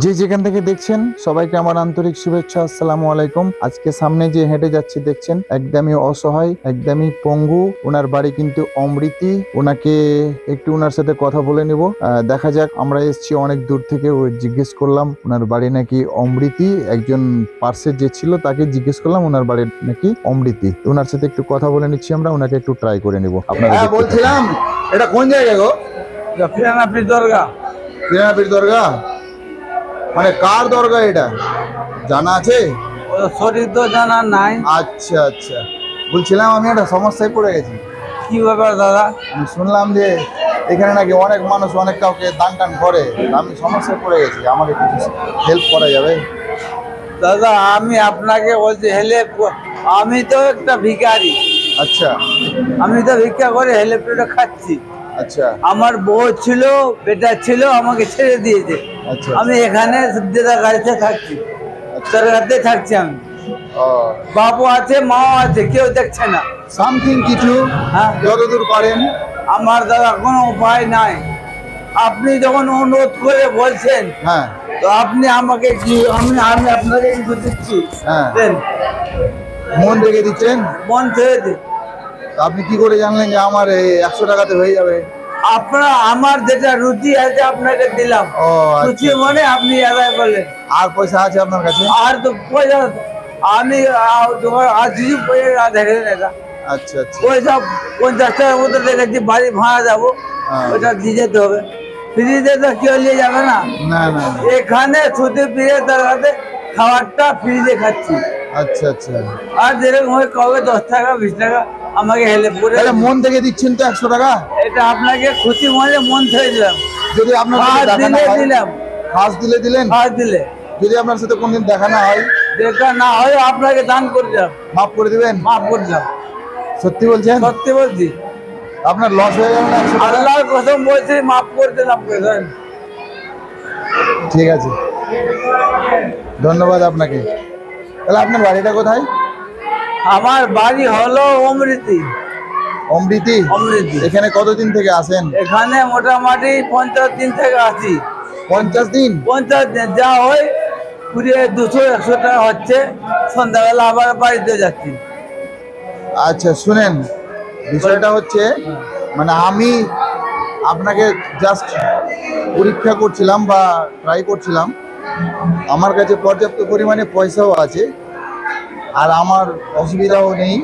যে যেখান থেকে দেখছেন সবাইকে আমার আন্তরিক শুভেচ্ছা আসসালামু আলাইকুম। আজকে সামনে যে হেঁটে যাচ্ছি দেখছেন? একদমই অসহায় একদমই পঙ্গু। ওনার বাড়ি কিন্তু অমৃতি। ওনাকে একটু ওনার সাথে কথা বলে নিব। দেখা যাক আমরা এসেছি অনেক দূর থেকে ও জিজ্ঞেস করলাম ওনার বাড়ি নাকি অমৃতি? একজন পার্সের যে ছিল তাকে জিজ্ঞেস করলাম ওনার বাড়ি নাকি অমৃতি? ওনার সাথে একটু কথা বলে নিচ্ছি আমরা ওনাকে একটু ট্রাই করে নিব। আপনারা হ্যাঁ বলছিলাম এটা কোন জায়গা গো? দরগা। দরগা? মানে কার দরগা এটা? জানা আছে? শরীর তো জানা নাই। আচ্ছা আচ্ছা। বলছিলাম আমি একটা সমস্যায় পড়ে গেছি। কি ব্যাপার দাদা? আমি শুনলাম যে এখানে নাকি অনেক মানুষ অনেক কাউকে দান টান করে। আমি সমস্যায় পড়ে গেছি। আমাকে কিছু হেল্প করা যাবে? দাদা আমি আপনাকে বলছি হেলে আমি তো একটা ভিখারি। আচ্ছা। আমি তো ভিক্ষা করে হেলে খাচ্ছি। আচ্ছা। আমার বউ ছিল বেটা ছিল আমাকে ছেড়ে দিয়েছে। আচ্ছা। আমি এখানে দিদার গাড়িতে থাকছি। তার গাড়িতে থাকছি আমি। বাবু আছে মাও আছে কেউ দেখছে না। সামথিং কিছু হ্যাঁ। যতদূর পারেন। আমার দাদা কোনো উপায় নাই। আপনি যখন অনুরোধ করে বলছেন হ্যাঁ। তো আপনি আমাকে কি আমি আমি আপনাকে কিছু দিচ্ছি? হ্যাঁ। দেন। মন রেখে দিচ্ছেন? মন দিন তা আপনি কি করে জানলেন যে আমার এই একশো টাকাতে হয়ে যাবে? আপনার আমার যেটা রুচি আছে আপনাকে দিলাম। ও। রুচি মানে আপনি আদায় করলেন আর পয়সা আছে আপনার কাছে? আর তো পয়সা আমি তোমার আর কিছু পয়সা এটা আচ্ছা আচ্ছা। পয়সা পঞ্চাশ টাকার মতো দেখেছি বাড়ি ভাড়া যাব হ্যাঁ। ওটা দিয়ে যেতে হবে। ফ্রিতে তো কেউ নিয়ে যাবে না। না না না। এখানে ছুটি ফিরে তার হাতে খাবারটা ফ্রিতে খাচ্ছি। আচ্ছা আচ্ছা। আর যেরকম হয় কবে দশ টাকা বিশ টাকা আমাকে হেলে পড়ে তাহলে মন থেকে দিচ্ছেন তো একশো টাকা? এটা আপনাকে খুশি মনে মন ছেড়ে দিলাম। যদি আপনার সাথে দেখা না দিলাম। ফার্স্ট দিলে দিলেন? খাওয়া দিলে। যদি আপনার সাথে কোনদিন দেখা না হয় দেখা না হয় আপনাকে দান করে দিলাম। মাফ করে দিবেন? মাফ করে দিলাম। সত্যি বলছেন? সত্যি বলছি। আপনার লস হয়ে যাবে না আল্লাহর কসম বলছি মাফ করে দিলাম ঠিক আছে। ধন্যবাদ আপনাকে। তাহলে আপনার বাড়িটা কোথায়? আমার বাড়ি হলো অমৃতি। অমৃতি? অমৃতি। এখানে কতদিন থেকে আসেন এখানে মোটামুটি পঞ্চাশ দিন থেকে আছি। পঞ্চাশ দিন? পঞ্চাশ দিন যা হয় কুড়ি দুশো একশো টাকা হচ্ছে। সন্ধ্যাবেলা আবার বাড়িতে যাচ্ছি। আচ্ছা শুনেন বিষয়টা হচ্ছে মানে আমি আপনাকে জাস্ট পরীক্ষা করছিলাম বা ট্রাই করছিলাম আমার কাছে পর্যাপ্ত পরিমাণে পয়সাও আছে, আর আমার অসুবিধাও নেই।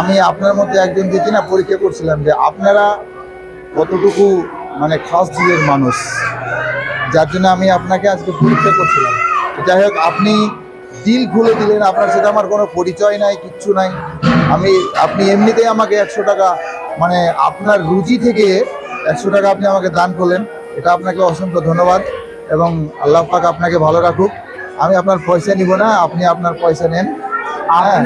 আমি আপনার মধ্যে একজন দেখি না পরীক্ষা করছিলাম যে আপনারা কতটুকু মানে খাস দিলের মানুষ, যার জন্য আমি আপনাকে আজকে পরীক্ষা করছিলাম। যাই হোক, আপনি দিল খুলে দিলেন, আপনার সাথে আমার কোনো পরিচয় নাই, কিচ্ছু নাই। আমি, আপনি এমনিতেই আমাকে একশো টাকা মানে আপনার রুচি থেকে একশো টাকা আপনি আমাকে দান করলেন, এটা আপনাকে অসংখ্য ধন্যবাদ। এবং আল্লাহ পাক আপনাকে ভালো রাখুক। আমি আপনার পয়সা নিব না আপনি আপনার পয়সা নেন। হ্যাঁ।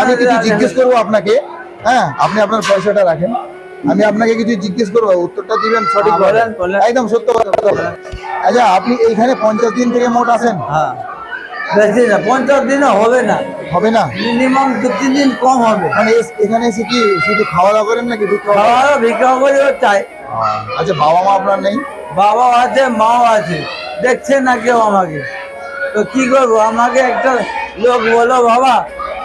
আমি কিছু জিজ্ঞেস করব আপনাকে। হ্যাঁ আপনি আপনার পয়সাটা রাখেন। আমি আপনাকে কিছু জিজ্ঞেস করব উত্তরটা দিবেন সঠিক হ্যাঁ। একদম সত্য কথা। আচ্ছা আপনি এইখানে পঞ্চাশ দিন থেকে মোট আসেন হ্যাঁ। বেশি না পঞ্চাশ দিনও হবে না। হবে না? মিনিমাম দু তিন দিন কম হবে। মানে এখানে এসে কি শুধু খাওয়া দাওয়া করেন নাকি ভিক্ষা চাই। আচ্ছা বাবা মা আপনার নেই? বাবা আছে মাও আছে। দেখছে না কেউ আমাকে? তো কি করব? আমাকে একটা লোক বলো বাবা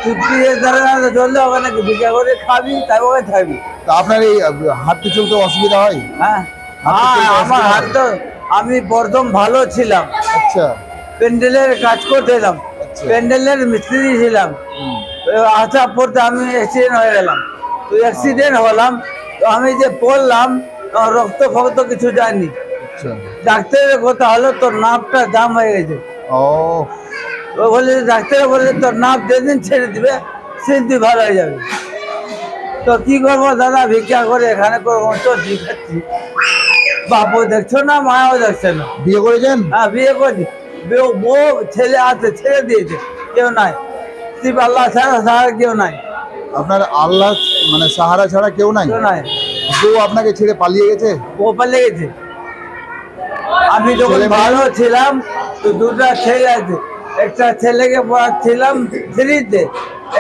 চুক্তি ধরে চললে ওখানে ভিক্ষা করে খাবি তারপরে থাকবি তা আপনার এই হাঁটতে চলতে অসুবিধা হয়? হ্যাঁ। হ্যাঁ আমার হাত তো আমি প্রথম ভালো ছিলাম। আচ্ছা। প্যান্ডেলের কাজ করতেছিলাম আচ্ছা। প্যান্ডেলের মিস্ত্রি ছিলাম। হুম, তো আসার পর আমি অ্যাক্সিডেন্ট হয়ে গেলাম। তো অ্যাক্সিডেন্ট হলাম। তো আমি যে পড়লাম রক্ত ফক্ত কিছু যায়নি। আচ্ছা ডাক্তারের কথা হলো তোর নাপটা জাম হয়ে গেছে। ও। ও বলে ডাক্তার বলে তোর নাপ যেদিন ছেড়ে দিবে সেদিন ভালো হয়ে যাবে। তো কি করব দাদা ভিক্ষা করে এখানে করব তো খাচ্ছি বাপও দেখছ না মাও দেখছে না। বিয়ে করেছেন? হ্যাঁ বিয়ে করছি। বউ বউ ছেলে আছে ছেড়ে দিয়েছে কেউ নাই। শিব আল্লাহ ছাড়া ছাড়া কেউ নাই। আপনার আল্লাহ মানে সাহারা ছাড়া কেউ নাই? কেউ নাই। কেউ আপনাকে ছেড়ে পালিয়ে গেছে? ও পালিয়ে গেছে। আমি যখন ভালো ছিলাম তো দুটা ছেলে আছে। একটা ছেলেকে পড়াচ্ছিলাম থ্রিতে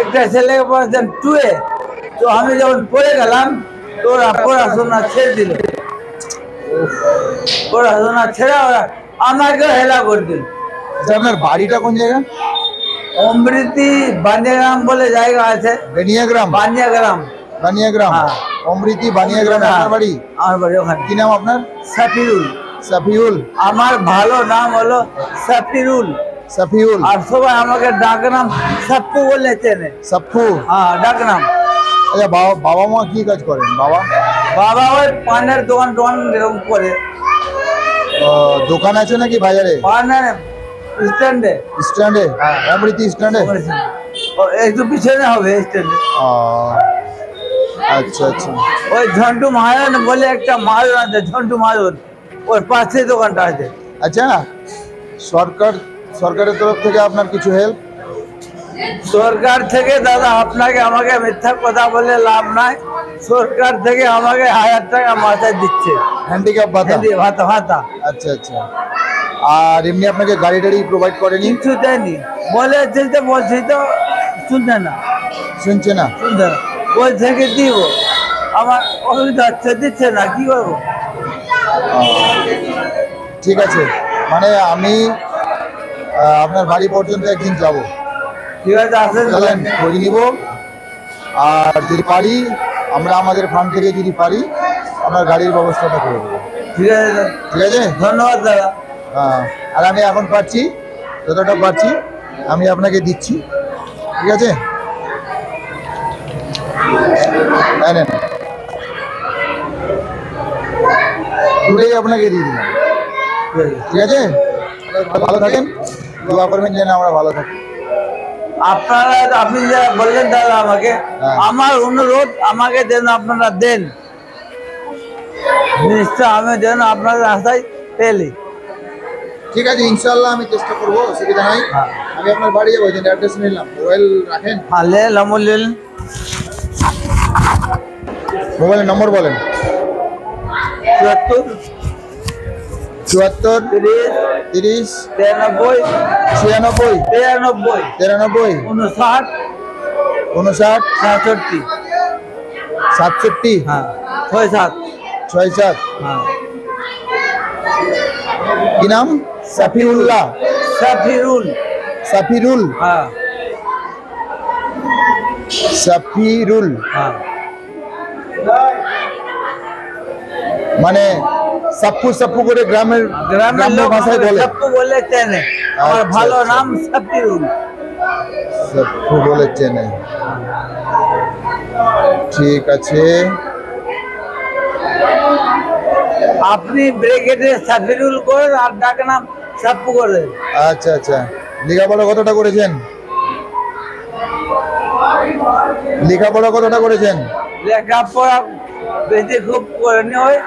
একটা ছেলেকে পড়াচ্ছিলাম টুয়ে। তো আমি যখন পড়ে গেলাম তো ওরা পড়াশোনা ছেড়ে দিল। পড়াশোনা ছেড়ে ওরা আমাকে হেলা করে দিল। আচ্ছা আপনার বাড়িটা কোন জায়গা? অমৃতি বানিয়াগ্রাম বলে জায়গা আছে। বানিয়াগ্রাম? বানিয়াগ্রাম। বানিয়াগ্রাম। হ্যাঁ। অমৃতি বানিয়াগ্রাম আপনার বাড়ি? আমার বাড়ি ওখানে। কি নাম আপনার? সাফিরুল। সাফিউল। আমার ভালো নাম হলো সাফিরুল। সাফিউল। আর সবাই আমাকে ডাক নাম সাপ্পু বলে চেনে। সাপ্পু। হ্যাঁ ডাক নাম আচ্ছা বাবা বাবা মা কি কাজ করেন? বাবা? বাবা ওই পানের দোকান টোকান এরকম করে। দোকান আছে নাকি বাজারে? পানের স্ট্যান্ডে। স্ট্যান্ডে? হ্যাঁ। অমৃতি স্ট্যান্ডে? একটু পিছনে হবে স্ট্যান্ডে। আচ্ছা আচ্ছা। ওই ঝন্টু মহাজন বলে একটা মহাজন আছে ঝন্টু মহাজন। ওর পাশে দোকানটা আছে। আচ্ছা সরকার সরকারের তরফ থেকে আপনার কিছু হেল্প সরকার থেকে দাদা আপনাকে আমাকে মিথ্যা কথা বলে লাভ নাই। সরকার থেকে আমাকে হাজার টাকা মাথায় দিচ্ছে। হ্যান্ডিক্যাপ ভাতা? ভাতা ভাতা। আচ্ছা আচ্ছা। আর এমনি আপনাকে গাড়ি টাড়ি প্রোভাইড করেনি? কিছু দেয়নি। বলে তো বলছি তো শুনছে না। শুনছে না। শুনতে না। বলছে কি দিব? আমার অসুবিধা হচ্ছে দিচ্ছে না কি করব? ঠিক আছে। মানে আমি আপনার বাড়ি পর্যন্ত একদিন যাব। ঠিক আছে আসেন চলেন খোঁজ নিব। আর যদি পারি আমরা আমাদের ফার্ম থেকে যদি পারি আপনার গাড়ির ব্যবস্থাটা করে দেবো। ঠিক আছে ঠিক আছে? ধন্যবাদ দাদা। হ্যাঁ আর আমি এখন পাচ্ছি যতটা পাচ্ছি আমি আপনাকে দিচ্ছি। ঠিক আছে? হ্যাঁ নেন দুটোই আপনাকে দিয়ে দিলাম। ঠিক আছে। ভালো থাকেন। দোয়া করবেন যেন আমরা ভালো থাকি। আপনারা আপনি যা বললেন দাদা আমাকে হ্যাঁ। আমার অনুরোধ আমাকে যেন আপনারা দেন। জিনিসটা আমি যেন আপনাদের আশায় পেলি। ঠিক আছে ইনশাল্লাহ আমি চেষ্টা করব অসুবিধা নাই। হ্যাঁ। আমি আপনার বাড়ি যাব যে অ্যাড্রেস নিলাম। মোবাইল রাখেন। হ্যাঁ আমল মোবাইলের নম্বর বলেন। চুয়াত্তর চুয়াত্তর তিরিশ তিরানব্বই ছিয়ানব্বই তিরানব্বই তিরানব্বই উনষাট উনষাট সাতষট্টি সাতষট্টি হ্যাঁ ছয় সাত ছয় সাত হ্যাঁ। কি নাম? সাফিউল্লাহ সাফিরুল। সাফিরুল। হ্যাঁ। সাফিরুল। হ্যাঁ। মানে সাপ্পু সাপ্পু করে গ্রামের গ্রামের গ্রাম্য ভাষায় বলে। সাপ্পু বলে চেনে। আমার আচ্ছা, ভালো আচ্ছা। নাম সাপ্পু বলে চেনে। ঠিক আছে। আপনি ব্রেকেটে সাফিরুল করেন আর ডাক নাম সাপ্পু করেন। আচ্ছা আচ্ছা। লেখাপড়া কতটা করেছেন? লেখাপড়া কতটা করেছেন? লেখাপড়া বেশি খুব করেনি ওই।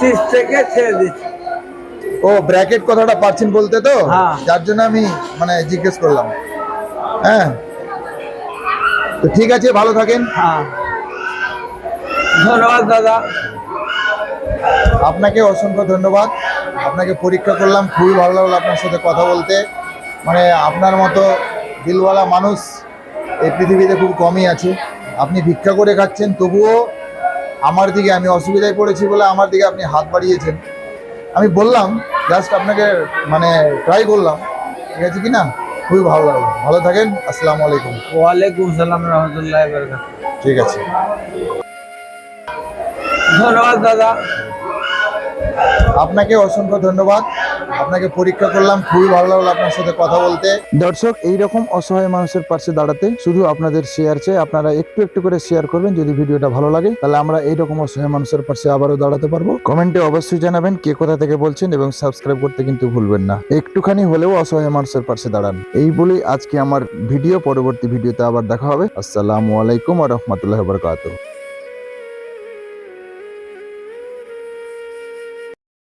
সিক্স থেকে ছেড়ে দিচ্ছি। ও ব্র্যাকেট কথাটা পারছেন বলতে তো? হ্যাঁ। যার জন্য আমি মানে জিজ্ঞেস করলাম। হ্যাঁ? তো ঠিক আছে ভালো থাকেন। হ্যাঁ। ধন্যবাদ দাদা। আপনাকে অসংখ্য ধন্যবাদ। আপনাকে পরীক্ষা করলাম খুবই ভালো লাগল আপনার সাথে কথা বলতে। মানে আপনার মতো দিলওয়ালা মানুষ এই পৃথিবীতে খুব কমই আছে। আপনি ভিক্ষা করে খাচ্ছেন তবুও আমার দিকে আমি অসুবিধায় পড়েছি বলে আমার দিকে আপনি হাত বাড়িয়েছেন। আমি বললাম জাস্ট আপনাকে মানে ট্রাই করলাম ঠিক আছে কি না খুবই ভালো লাগল। ভালো থাকেন আসসালামু আলাইকুম। ওয়ালাইকুম সালাম রহমতুল্লাহ ঠিক আছে। ধন্যবাদ দাদা। আপনাকে অসংখ্য ধন্যবাদ। আপনাকে পরীক্ষা করলাম, খুবই ভালো লাগল আপনার সাথে কথা বলতে। দর্শক এই রকম অসহায় মানুষের পাশে দাঁড়াতে শুধু আপনাদের শেয়ার চাই আপনারা একটু একটু করে শেয়ার করবেন, যদি ভিডিওটা ভালো লাগে, তাহলে আমরা এই রকম অসহায় মানুষের পাশে আবারও দাঁড়াতে পারব। কমেন্টে অবশ্যই জানাবেন কে কোথা থেকে বলছেন এবং সাবস্ক্রাইব করতে কিন্তু ভুলবেন না। একটুখানি হলেও অসহায় মানুষের পাশে দাঁড়ান। এই বলেই আজকে আমার ভিডিও, পরবর্তী ভিডিওতে আবার দেখা হবে। আসসালামু আলাইকুম আ রহমতুল্লাহ বরকাত